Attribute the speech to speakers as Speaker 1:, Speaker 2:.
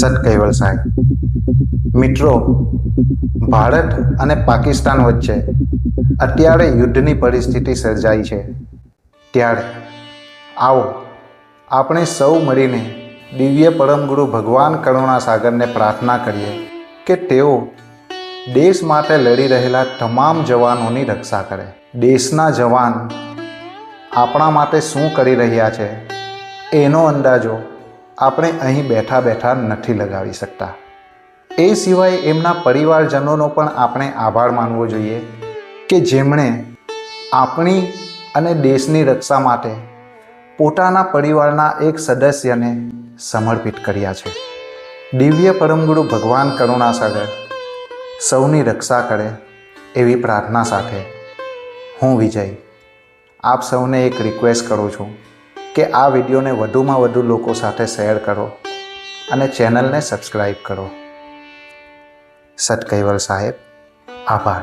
Speaker 1: સત કહેવલ સાહેબ. મિત્રો, ભારત અને પાકિસ્તાન વચ્ચે અત્યારે યુદ્ધની પરિસ્થિતિ સર્જાઈ છે. ત્યારે આવો, આપણે સૌ મળીને દિવ્ય પરમગુરુ ભગવાન કરુણા સાગરને પ્રાર્થના કરીએ કે તેઓ દેશ માટે લડી રહેલા તમામ જવાનોની રક્ષા કરે. દેશના જવાન આપણા માટે શું કરી રહ્યા છે, એનો અંદાજો આપણે અહીં બેઠા બેઠા નથી લગાવી શકતા. એ સિવાય એમના પરિવારજનોનો પણ આપણે આભાર માનવો જોઈએ કે જેમણે આપણી અને દેશની રક્ષા માટે પોતાના પરિવારના એક સદસ્યને સમર્પિત કર્યા છે. દિવ્ય પરમગુરુ ભગવાન કરુણાસાગર સૌની રક્ષા કરે એવી પ્રાર્થના સાથે હું વિજય આપ સૌને એક રિક્વેસ્ટ કરું છું. કે આ વિડીયોને વધુમાં વધુ લોકો સાથે શેર કરો અને ચેનલને સબસ્ક્રાઈબ કરો. સત કૈવલ સાહેબ, આભાર.